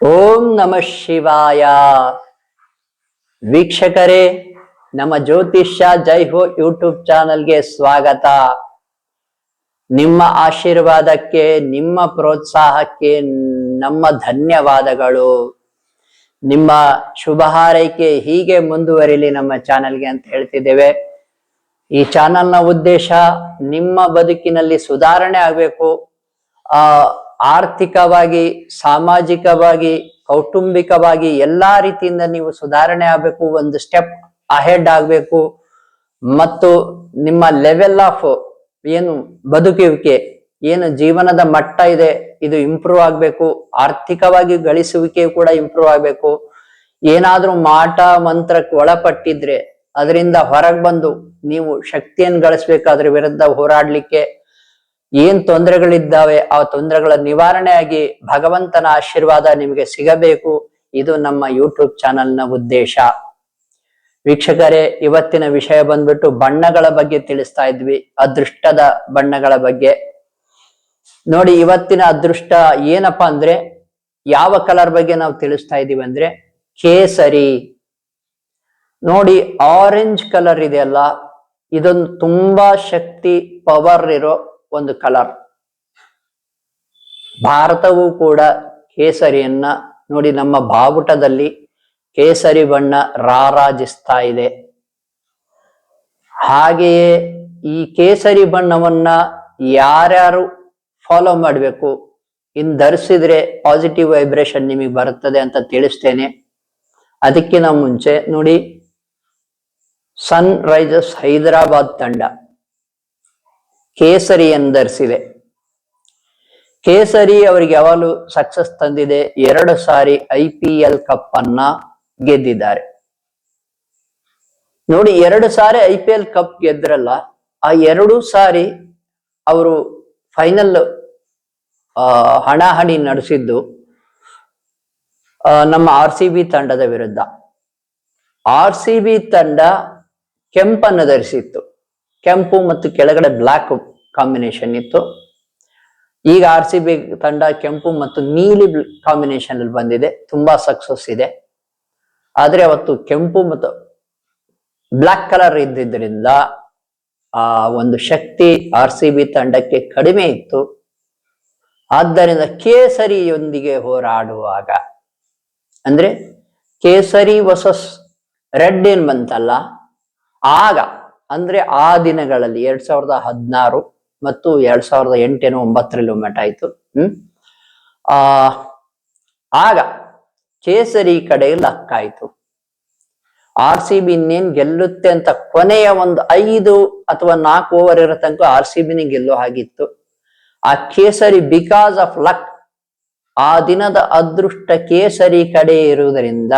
ಓಂ ನಮ ಶಿವಾಯ. ವೀಕ್ಷಕರೇ, ನಮ್ಮ ಜ್ಯೋತಿಷ್ಯ ಜೈ ಹೋ ಯೂಟ್ಯೂಬ್ ಚಾನಲ್ಗೆ ಸ್ವಾಗತ. ನಿಮ್ಮ ಆಶೀರ್ವಾದಕ್ಕೆ, ನಿಮ್ಮ ಪ್ರೋತ್ಸಾಹಕ್ಕೆ ನಮ್ಮ ಧನ್ಯವಾದಗಳು. ನಿಮ್ಮ ಶುಭ ಹಾರೈಕೆ ಹೀಗೆ ಮುಂದುವರಿಲಿ ನಮ್ಮ ಚಾನಲ್ಗೆ ಅಂತ ಹೇಳ್ತಿದ್ದೇವೆ. ಈ ಚಾನಲ್ನ ಉದ್ದೇಶ ನಿಮ್ಮ ಬದುಕಿನಲ್ಲಿ ಸುಧಾರಣೆ ಆಗಬೇಕು. ಆ ಆರ್ಥಿಕವಾಗಿ, ಸಾಮಾಜಿಕವಾಗಿ, ಕೌಟುಂಬಿಕವಾಗಿ ಎಲ್ಲಾ ರೀತಿಯಿಂದ ನೀವು ಸುಧಾರಣೆ ಆಗಬೇಕು, ಒಂದು ಸ್ಟೆಪ್ ಅಹೆಡ್ ಆಗಬೇಕು. ಮತ್ತು ನಿಮ್ಮ ಲೆವೆಲ್ ಆಫ್ ಏನು ಬದುಕುವಿಕೆ, ಏನು ಜೀವನದ ಮಟ್ಟ ಇದೆ, ಇದು ಇಂಪ್ರೂವ್ ಆಗಬೇಕು. ಆರ್ಥಿಕವಾಗಿ ಗಳಿಸುವಿಕೆ ಕೂಡ ಇಂಪ್ರೂವ್ ಆಗಬೇಕು. ಏನಾದ್ರೂ ಮಾಟ ಮಂತ್ರಕ್ಕೆ ಒಳಪಟ್ಟಿದ್ರೆ, ಅದರಿಂದ ಹೊರಗೆ ಬಂದು ನೀವು ಶಕ್ತಿಯನ್ನು ಗಳಿಸ್ಬೇಕು ಅದ್ರ ವಿರುದ್ಧ ಹೋರಾಡ್ಲಿಕ್ಕೆ ಏನ್ ತೊಂದರೆಗಳಿದ್ದಾವೆ, ಆ ತೊಂದರೆಗಳ ನಿವಾರಣೆಯಾಗಿ ಭಗವಂತನ ಆಶೀರ್ವಾದ ನಿಮಗೆ ಸಿಗಬೇಕು. ಇದು ನಮ್ಮ ಯೂಟ್ಯೂಬ್ ಚಾನೆಲ್ನ ಉದ್ದೇಶ. ವೀಕ್ಷಕರೇ, ಇವತ್ತಿನ ವಿಷಯ ಬಂದ್ಬಿಟ್ಟು ಬಣ್ಣಗಳ ಬಗ್ಗೆ ತಿಳಿಸ್ತಾ ಇದ್ವಿ, ಅದೃಷ್ಟದ ಬಣ್ಣಗಳ ಬಗ್ಗೆ. ನೋಡಿ, ಇವತ್ತಿನ ಅದೃಷ್ಟ ಏನಪ್ಪಾ ಅಂದ್ರೆ, ಯಾವ ಕಲರ್ ಬಗ್ಗೆ ನಾವು ತಿಳಿಸ್ತಾ ಇದೀವಿ ಅಂದ್ರೆ, ಕೇಸರಿ. ನೋಡಿ ಆರೆಂಜ್ ಕಲರ್ ಇದೆಯಲ್ಲ ಇದೊಂದು ತುಂಬಾ ಶಕ್ತಿ ಪವರ್ ಇರೋ ಒಂದು ಕಲರ್. ಭಾರತವು ಕೂಡ ಕೇಸರಿಯನ್ನ ನೋಡಿ ನಮ್ಮ ಬಾವುಟದಲ್ಲಿ ಕೇಸರಿ ಬಣ್ಣ ರಾರಾಜಿಸ್ತಾ ಇದೆ. ಹಾಗೆಯೇ ಈ ಕೇಸರಿ ಬಣ್ಣವನ್ನ ಯಾರ್ಯಾರು ಫಾಲೋ ಮಾಡಬೇಕು, ಇನ್ ಧರಿಸಿದ್ರೆ ಪಾಸಿಟಿವ್ ವೈಬ್ರೇಷನ್ ನಿಮಗೆ ಬರುತ್ತದೆ ಅಂತ ತಿಳಿಸ್ತೇನೆ. ಅದಕ್ಕಿಂತ ಮುಂಚೆ ನೋಡಿ ಸನ್ ರೈಸರ್ಸ್ ಹೈದರಾಬಾದ್ ತಂಡ. ಕೇಸರಿಯನ್ನು ಧರಿಸಿದೆ ಕೇಸರಿ ಅವರಿಗೆ ಯಾವಾಗಲೂ ಸಕ್ಸಸ್ ತಂದಿದೆ. ಎರಡು ಸಾರಿ ಐ ಪಿ ಎಲ್ ಕಪ್ ಅನ್ನ ಗೆದ್ದಿದ್ದಾರೆ. ನೋಡಿ, ಎರಡು ಸಾರಿ ಐ ಪಿ ಎಲ್ ಕಪ್ ಗೆದ್ರಲ್ಲ, ಆ ಎರಡು ಸಾರಿ ಅವರು ಫೈನಲ್ ಹಣಾಹಣಿ ನಡೆಸಿದ್ದು ನಮ್ಮ ಆರ್ ಸಿ ಬಿ ತಂಡದ ವಿರುದ್ಧ. ಆರ್ ಸಿ ಬಿ ತಂಡ ಕೆಂಪನ್ನು ಧರಿಸಿತ್ತು. ಕೆಂಪು ಮತ್ತು ಕೆಳಗಡೆ ಬ್ಲಾಕ್ ಕಾಂಬಿನೇಷನ್ ಇತ್ತು. ಈಗ ಆರ್ ಸಿ ಬಿ ತಂಡ ಕೆಂಪು ಮತ್ತು ನೀಲಿ ಕಾಂಬಿನೇಷನ್ ಅಲ್ಲಿ ಬಂದಿದೆ. ತುಂಬಾ ಸಕ್ಸಸ್ ಇದೆ. ಆದ್ರೆ ಅವತ್ತು ಕೆಂಪು ಮತ್ತು ಬ್ಲಾಕ್ ಕಲರ್ ಇದ್ದಿದ್ದರಿಂದ, ಆ ಒಂದು ಶಕ್ತಿ ಆರ್ ಸಿ ಬಿ ತಂಡಕ್ಕೆ ಕಡಿಮೆ ಇತ್ತು. ಆದ್ದರಿಂದ ಕೇಸರಿಯೊಂದಿಗೆ ಹೋರಾಡುವಾಗ, ಅಂದ್ರೆ ಕೇಸರಿ ವಸಸ್ ರೆಡ್ ಏನ್ ಬಂತಲ್ಲ, ಆಗ ಅಂದ್ರೆ ಆ ದಿನಗಳಲ್ಲಿ ಎರಡ್ ಸಾವಿರದ ಹದಿನಾರು ಮತ್ತು ಎರಡ್ ಸಾವಿರದ ಎಂಟೇನೋ ಒಂಬತ್ತರಲ್ಲಿ ಒಮ್ಮೆಟ್ ಆಯ್ತು. ಹ್ಮ್? ಆ, ಆಗ ಕೇಸರಿ ಕಡೆ ಲಕ್ಕಾಯ್ತು ಆರ್ ಸಿ ಬಿ ಇನ್ನೇನ್ ಗೆಲ್ಲುತ್ತೆ ಅಂತ ಕೊನೆಯ ಒಂದು ಐದು ಅಥವಾ ನಾಲ್ಕು ಓವರ್ ಇರೋ ತನಕ ಆರ್ ಸಿ ಬಿನೇ ಗೆಲ್ಲೋ ಹಾಗಿತ್ತು. ಆ ಕೇಸರಿ ಬಿಕಾಸ್ ಆಫ್ ಲಕ್ ಆ ದಿನದ ಅದೃಷ್ಟ ಕೇಸರಿ ಕಡೆ ಇರುವುದರಿಂದ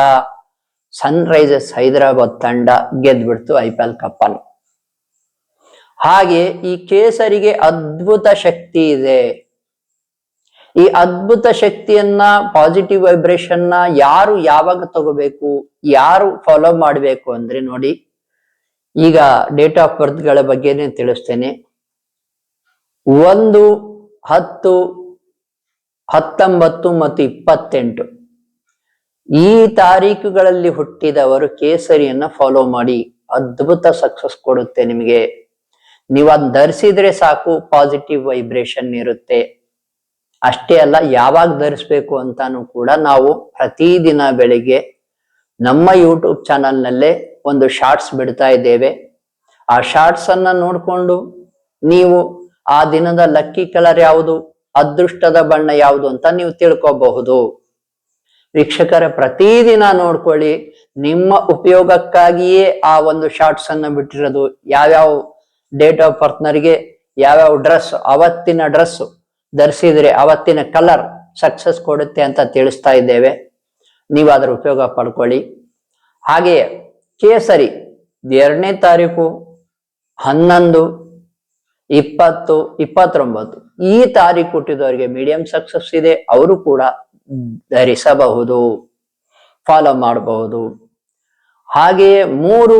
ಸನ್ ರೈಸರ್ಸ್ ಹೈದರಾಬಾದ್ ತಂಡ ಗೆದ್ಬಿಡ್ತು ಐ ಪಿ ಎಲ್ ಕಪ್ ಅನ್ನು. ಹಾಗೆ ಈ ಕೇಸರಿಗೆ ಅದ್ಭುತ ಶಕ್ತಿ ಇದೆ. ಈ ಅದ್ಭುತ ಶಕ್ತಿಯನ್ನ ಪಾಸಿಟಿವ್ ವೈಬ್ರೇಷನ್ನ ಯಾರು ಯಾವಾಗ ತಗೋಬೇಕು, ಯಾರು ಫಾಲೋ ಮಾಡಬೇಕು ಅಂದ್ರೆ ನೋಡಿ, ಈಗ ಡೇಟ್ ಆಫ್ ಬರ್ತ್ಗಳ ಬಗ್ಗೆನೇ ತಿಳಿಸ್ತೇನೆ. ಒಂದು, ಹತ್ತು, ಹತ್ತೊಂಬತ್ತು ಮತ್ತು ಇಪ್ಪತ್ತೆಂಟು. ಈ ತಾರೀಕುಗಳಲ್ಲಿ ಹುಟ್ಟಿದವರು ಕೇಸರಿಯನ್ನ ಫಾಲೋ ಮಾಡಿ. ಅದ್ಭುತ ಸಕ್ಸಸ್ ಕೊಡುತ್ತೆ ನಿಮಗೆ. ನೀವು ಅದ್ ಧರಿಸಿದ್ರೆ ಸಾಕು ಪಾಸಿಟಿವ್ ವೈಬ್ರೇಷನ್ ಇರುತ್ತೆ. ಅಷ್ಟೇ ಅಲ್ಲ, ಯಾವಾಗ ಧರಿಸ್ಬೇಕು ಅಂತಾನು ಕೂಡ ನಾವು ಪ್ರತಿದಿನ ಬೆಳಿಗ್ಗೆ ನಮ್ಮ ಯೂಟ್ಯೂಬ್ ಚಾನಲ್ನಲ್ಲೇ ಒಂದು ಶಾರ್ಟ್ಸ್ ಬಿಡ್ತಾ ಇದ್ದೇವೆ. ಆ ಶಾರ್ಟ್ಸ್ ಅನ್ನ ನೋಡಿಕೊಂಡು ನೀವು ಆ ದಿನದ ಲಕ್ಕಿ ಕಲರ್ ಯಾವುದು, ಅದೃಷ್ಟದ ಬಣ್ಣ ಯಾವುದು ಅಂತ ನೀವು ತಿಳ್ಕೋಬಹುದು. ವೀಕ್ಷಕರ, ಪ್ರತಿದಿನ ನೋಡ್ಕೊಳ್ಳಿ, ನಿಮ್ಮ ಉಪಯೋಗಕ್ಕಾಗಿಯೇ ಆ ಒಂದು ಶಾರ್ಟ್ಸ್ ಅನ್ನ ಬಿಟ್ಟಿರೋದು, ಯಾವ್ಯಾವ ಡೇಟ್ ಆಫ್ ಬರ್ತ್ನರಿಗೆ ಯಾವ್ಯಾವ ಡ್ರೆಸ್ ಅವತ್ತಿನ ಡ್ರೆಸ್ ಧರಿಸಿದ್ರೆ ಅವತ್ತಿನ ಕಲರ್ ಸಕ್ಸಸ್ ಕೊಡುತ್ತೆ ಅಂತ ತಿಳಿಸ್ತಾ ಇದ್ದೇವೆ. ನೀವು ಅದರ ಉಪಯೋಗ ಪಡ್ಕೊಳ್ಳಿ. ಹಾಗೆಯೇ ಕೇಸರಿ ಎರಡನೇ ತಾರೀಕು ಹನ್ನೊಂದು, ಇಪ್ಪತ್ತು, ಇಪ್ಪತ್ತೊಂಬತ್ತು ಈ ತಾರೀಕು ಹುಟ್ಟಿದವರಿಗೆ ಮೀಡಿಯಂ ಸಕ್ಸಸ್ ಇದೆ. ಅವರು ಕೂಡ ಧರಿಸಬಹುದು ಫಾಲೋ ಮಾಡಬಹುದು. ಹಾಗೆಯೇ ಮೂರು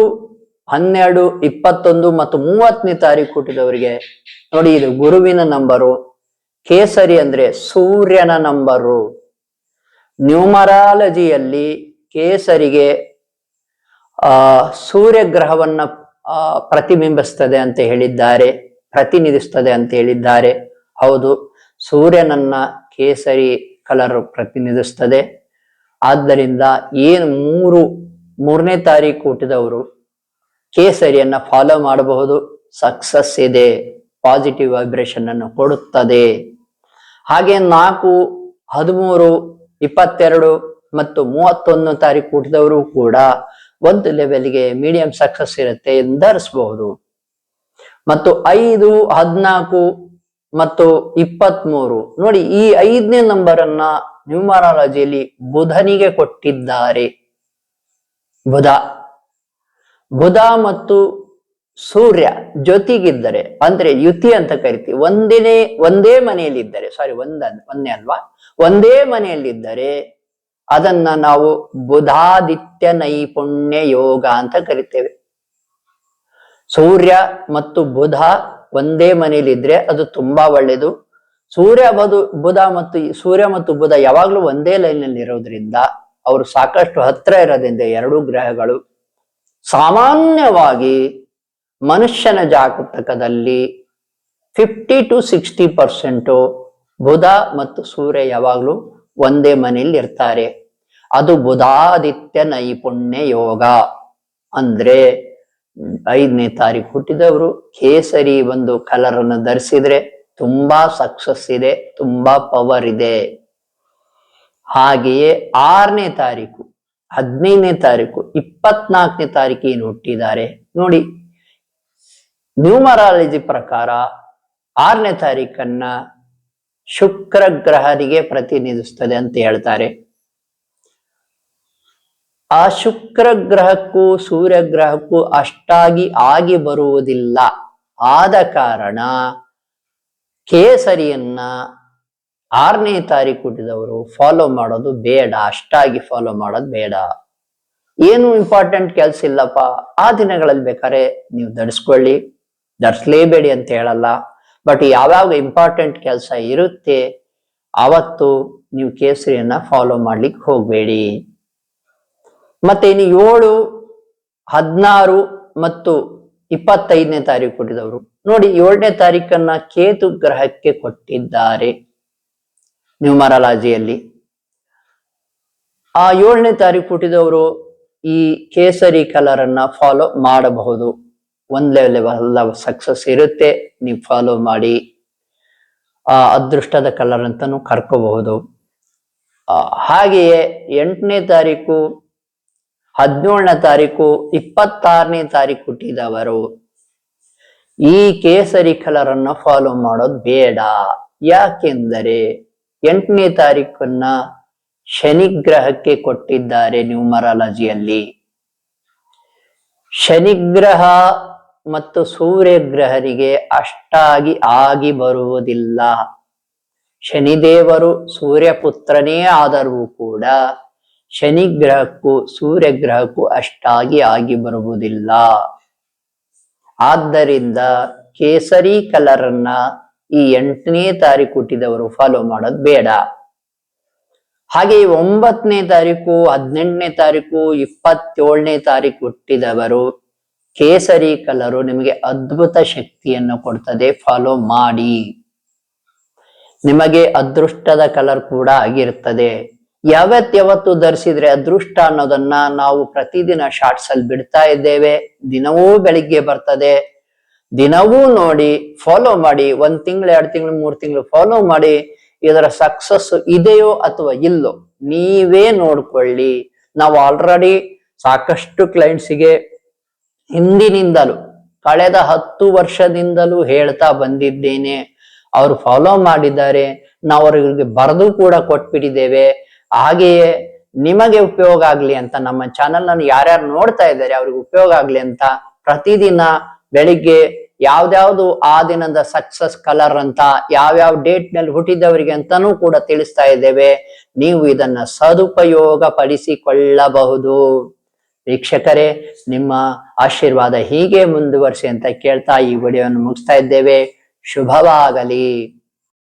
ಹನ್ನೆರಡು, ಇಪ್ಪತ್ತೊಂದು ಮತ್ತು ಮೂವತ್ತನೇ ತಾರೀಕು ಹುಟ್ಟಿದವರಿಗೆ ನೋಡಿ ಇದು ಗುರುವಿನ ನಂಬರು. ಕೇಸರಿ ಅಂದ್ರೆ ಸೂರ್ಯನ ನಂಬರು. ನ್ಯೂಮರಾಲಜಿಯಲ್ಲಿ ಕೇಸರಿಗೆ, ಆ ಸೂರ್ಯ ಗ್ರಹವನ್ನ ಪ್ರತಿಬಿಂಬಿಸ್ತದೆ ಅಂತ ಹೇಳಿದ್ದಾರೆ, ಪ್ರತಿನಿಧಿಸ್ತದೆ ಅಂತ ಹೇಳಿದ್ದಾರೆ. ಹೌದು, ಸೂರ್ಯನನ್ನ ಕೇಸರಿ ಕಲರ್ ಪ್ರತಿನಿಧಿಸ್ತದೆ. ಆದ್ದರಿಂದ ಏನು ಮೂರು, ಮೂರನೇ ತಾರೀಕು ಹುಟ್ಟಿದವರು ಕೇಸರಿಯನ್ನ ಫಾಲೋ ಮಾಡಬಹುದು. ಸಕ್ಸಸ್ ಇದೆ ಪಾಸಿಟಿವ್ ವೈಬ್ರೇಷನ್ ಅನ್ನು ಕೊಡುತ್ತದೆ. ಹಾಗೆ ನಾಲ್ಕು, ಹದಿಮೂರು, ಇಪ್ಪತ್ತೆರಡು ಮತ್ತು ಮೂವತ್ತೊಂದು ತಾರೀಕು ಹುಟ್ಟಿದವರು ಕೂಡ ಒಂದು ಲೆವೆಲ್ಗೆ ಮೀಡಿಯಂ ಸಕ್ಸಸ್ ಇರುತ್ತೆ ಎಂದರಿಸಬಹುದು ಮತ್ತು ಐದು, ಹದಿನಾಲ್ಕು ಮತ್ತು ಇಪ್ಪತ್ಮೂರು. ನೋಡಿ, ಈ ಐದನೇ ನಂಬರ್ ಅನ್ನ ನ್ಯೂಮರಾಲಜಿಯಲ್ಲಿ ಬುಧನಿಗೆ ಕೊಟ್ಟಿದ್ದಾರೆ. ಬುಧ. ಬುಧ ಮತ್ತು ಸೂರ್ಯ ಜೊತೆಗಿದ್ದರೆ ಅಂದ್ರೆ ಯುತಿ ಅಂತ ಕರಿತೀವಿ, ಒಂದಿನೇ, ಒಂದೇ ಮನೆಯಲ್ಲಿದ್ದರೆ ಸಾರಿ ಒಂದ ಒಂದೇ ಅಲ್ವಾ? ಒಂದೇ ಮನೆಯಲ್ಲಿದ್ದರೆ ಅದನ್ನ ನಾವು ಬುಧಾದಿತ್ಯ ನೈಪುಣ್ಯ ಯೋಗ ಅಂತ ಕರಿತೇವೆ. ಸೂರ್ಯ ಮತ್ತು ಬುಧ ಒಂದೇ ಮನೆಯಲ್ಲಿದ್ರೆ ಅದು ತುಂಬಾ ಒಳ್ಳೇದು ಸೂರ್ಯ ಬದು, ಬುಧ ಮತ್ತು, ಸೂರ್ಯ ಮತ್ತು ಬುಧ ಯಾವಾಗ್ಲೂ ಒಂದೇ ಲೈನ್ ಅಲ್ಲಿ ಇರೋದ್ರಿಂದ ಅವರು ಸಾಕಷ್ಟು ಹತ್ರ ಇರೋದ್ರಿಂದ ಎರಡೂ ಗ್ರಹಗಳು ಸಾಮಾನ್ಯವಾಗಿ ಮನುಷ್ಯನ ಜಾತಕದಲ್ಲಿ fifty to sixty percent Budha ಮತ್ತು ಸೂರ್ಯ ಯಾವಾಗಲೂ ಒಂದೇ ಮನೆಯಲ್ಲಿ ಇರ್ತಾರೆ. ಅದು ಬುಧಾದಿತ್ಯ ನೈಪುಣ್ಯ ಯೋಗ. ಅಂದ್ರೆ ಐದನೇ ತಾರೀಕು ಹುಟ್ಟಿದವರು ಕೇಸರಿ ಒಂದು ಕಲರ್ ಅನ್ನು ಧರಿಸಿದ್ರೆ ತುಂಬಾ ಸಕ್ಸಸ್ ಇದೆ, ತುಂಬಾ ಪವರ್ ಇದೆ. ಹಾಗೆಯೇ ಆರನೇ ತಾರೀಕು ಹದಿನೈದನೇ ತಾರೀಕು, ಇಪ್ಪತ್ನಾಲ್ಕನೇ ತಾರೀಕು ಏನು ಹುಟ್ಟಿದ್ದಾರೆ? ನೋಡಿ ನ್ಯೂಮರಾಲಜಿ ಪ್ರಕಾರ ಆರನೇ ತಾರೀಕನ್ನ ಶುಕ್ರ ಗ್ರಹರಿಗೆ ಪ್ರತಿನಿಧಿಸ್ತದೆ ಅಂತ ಹೇಳ್ತಾರೆ. ಆ ಶುಕ್ರ ಗ್ರಹಕ್ಕೂ ಸೂರ್ಯ ಗ್ರಹಕ್ಕೂ ಅಷ್ಟಾಗಿ ಆಗಿ ಬರುವುದಿಲ್ಲ. ಆದ ಕಾರಣ ಕೇಸರಿಯನ್ನ ಆರನೇ ತಾರೀಕು ಹುಟ್ಟಿದವರು ಫಾಲೋ ಮಾಡೋದು ಬೇಡ, ಅಷ್ಟಾಗಿ ಫಾಲೋ ಮಾಡೋದು ಬೇಡ. ಏನು ಇಂಪಾರ್ಟೆಂಟ್ ಕೆಲಸ ಇಲ್ಲಪ್ಪ. ಆ ದಿನಗಳಲ್ಲಿ ಬೇಕಾದ್ರೆ ನೀವು ಧರಿಸ್ಕೊಳ್ಳಿ ಧರಿಸ್ಲೇಬೇಡಿ ಅಂತ ಹೇಳಲ್ಲ. ಬಟ್ ಯಾವ್ಯಾವ ಇಂಪಾರ್ಟೆಂಟ್ ಕೆಲಸ ಇರುತ್ತೆ, ಅವತ್ತು ನೀವು ಕೇಸರಿಯನ್ನ ಫಾಲೋ ಮಾಡ್ಲಿಕ್ಕೆ ಹೋಗಬೇಡಿ. ಮತ್ತೆ ಇನ್ನು ಏಳು, ಹದಿನಾರು ಮತ್ತು ಇಪ್ಪತ್ತೈದನೇ ತಾರೀಕು ಕೊಟ್ಟಿದವರು ನೋಡಿ ಏಳನೇ ತಾರೀಕನ್ನ ಕೇತು ಗ್ರಹಕ್ಕೆ ಕೊಟ್ಟಿದ್ದಾರೆ. ನ್ಯೂಮರಾಲಜಿಯಲ್ಲಿ ಆ ಏಳನೇ ತಾರೀಕು ಹುಟ್ಟಿದವರು ಈ ಕೇಸರಿ ಕಲರ್ ಅನ್ನ ಫಾಲೋ ಮಾಡಬಹುದು ಒಂದ್ ಲೆವೆಲ್ ಸಕ್ಸಸ್ ಇರುತ್ತೆ, ನೀವು ಫಾಲೋ ಮಾಡಿ. ಆ ಅದೃಷ್ಟದ ಕಲರ್ ಅಂತಾನು ಕರ್ಕೋಬಹುದು. ಹಾಗೆಯೇ ಎಂಟನೇ ತಾರೀಕು, ಹದಿನೇಳನೇ ತಾರೀಕು, ಇಪ್ಪತ್ತಾರನೇ ತಾರೀಕು ಹುಟ್ಟಿದವರು. ಈ ಕೇಸರಿ ಕಲರ್ ಫಾಲೋ ಮಾಡೋದು ಬೇಡ. ಯಾಕೆಂದರೆ ಎಂಟನೇ ತಾರೀಕನ್ನ ಶನಿ ಗ್ರಹಕ್ಕೆ ಕೊಟ್ಟಿದ್ದಾರೆ ನ್ಯೂಮರಾಲಜಿಯಲ್ಲಿ ಶನಿಗ್ರಹ ಮತ್ತು ಸೂರ್ಯ ಗ್ರಹರಿಗೆ ಅಷ್ಟಾಗಿ ಆಗಿ ಬರುವುದಿಲ್ಲ. ಶನಿದೇವರು ಸೂರ್ಯಪುತ್ರನೇ ಆದರೂ ಕೂಡ ಶನಿಗ್ರಹಕ್ಕೂ ಸೂರ್ಯಗ್ರಹಕ್ಕೂ ಸೂರ್ಯ ಗ್ರಹಕ್ಕೂ ಅಷ್ಟಾಗಿ ಆಗಿ ಬರುವುದಿಲ್ಲ. ಆದ್ದರಿಂದ ಕೇಸರಿ ಕಲರ್ ಅನ್ನ ಈ ಎಂಟನೇ ತಾರೀಕು ಹುಟ್ಟಿದವರು ಫಾಲೋ ಮಾಡೋದು ಬೇಡ. ಹಾಗೆ ಒಂಬತ್ತನೇ ತಾರೀಕು, ಹದಿನೆಂಟನೇ ತಾರೀಕು, ಇಪ್ಪತ್ತೇಳನೇ ತಾರೀಕು ಹುಟ್ಟಿದವರು ಕೇಸರಿ ಕಲರು ನಿಮಗೆ ಅದ್ಭುತ ಶಕ್ತಿಯನ್ನು ಕೊಡ್ತದೆ ಫಾಲೋ ಮಾಡಿ. ನಿಮಗೆ ಅದೃಷ್ಟದ ಕಲರ್ ಕೂಡ ಆಗಿರ್ತದೆ. ಯಾವತ್ ಯಾವತ್ತು ಧರಿಸಿದ್ರೆ ಅದೃಷ್ಟ ಅನ್ನೋದನ್ನ ನಾವು ಪ್ರತಿದಿನ ಶಾರ್ಟ್ಸ್ ಅಲ್ಲಿ ಬಿಡ್ತಾ ಇದ್ದೇವೆ, ದಿನವೂ ಬೆಳಿಗ್ಗೆ ಬರ್ತದೆ ದಿನವೂ ನೋಡಿ ಫಾಲೋ ಮಾಡಿ, ಒಂದ್ ತಿಂಗಳು, ಎರಡು ತಿಂಗಳು, ಮೂರು ತಿಂಗಳು ಫಾಲೋ ಮಾಡಿ, ಇದರ ಸಕ್ಸಸ್ ಇದೆಯೋ ಅಥವಾ ಇಲ್ಲೋ, ನೀವೇ ನೋಡ್ಕೊಳ್ಳಿ. ನಾವು ಆಲ್ರೆಡಿ ಸಾಕಷ್ಟು ಕ್ಲೈಂಟ್ಸಿಗೆ ಹಿಂದಿನಿಂದಲೂ, ಕಳೆದ ಹತ್ತು ವರ್ಷದಿಂದಲೂ ಹೇಳ್ತಾ ಬಂದಿದ್ದೇನೆ. ಅವರು ಫಾಲೋ ಮಾಡಿದ್ದಾರೆ, ನಾವು ಅವರಿಗೆ ಬರೆದು ಕೂಡ ಕೊಟ್ಬಿಟ್ಟಿದ್ದೇವೆ. ಹಾಗೆಯೇ ನಿಮಗೆ ಉಪಯೋಗ ಆಗ್ಲಿ ಅಂತ ನಮ್ಮ ಚಾನೆಲ್ ಅನ್ನು ಯಾರ್ಯಾರು ನೋಡ್ತಾ ಇದ್ದಾರೆ, ಅವ್ರಿಗೆ ಉಪಯೋಗ ಆಗ್ಲಿ ಅಂತ ಪ್ರತಿದಿನ ಬೆಳಿಗ್ಗೆ ಯಾವ್ದ್ಯಾವ್ದು ಆ ದಿನದ ಸಕ್ಸಸ್ ಕಲರ್ ಅಂತ, ಯಾವ್ಯಾವ ಡೇಟ್ನಲ್ಲಿ ಹುಟ್ಟಿದವರಿಗೆ ಅಂತಾನೂ ಕೂಡ ತಿಳಿಸ್ತಾ ಇದ್ದೇವೆ. ನೀವು ಇದನ್ನ ಸದುಪಯೋಗ ಪಡಿಸಿಕೊಳ್ಳಬಹುದು ವೀಕ್ಷಕರೇ, ನಿಮ್ಮ ಆಶೀರ್ವಾದ ಹೀಗೆ ಮುಂದುವರಿಸಿ ಅಂತ ಕೇಳ್ತಾ ಈ ವಿಡಿಯೋವನ್ನು ಮುಗಿಸ್ತಾ ಇದ್ದೇವೆ. ಶುಭವಾಗಲಿ.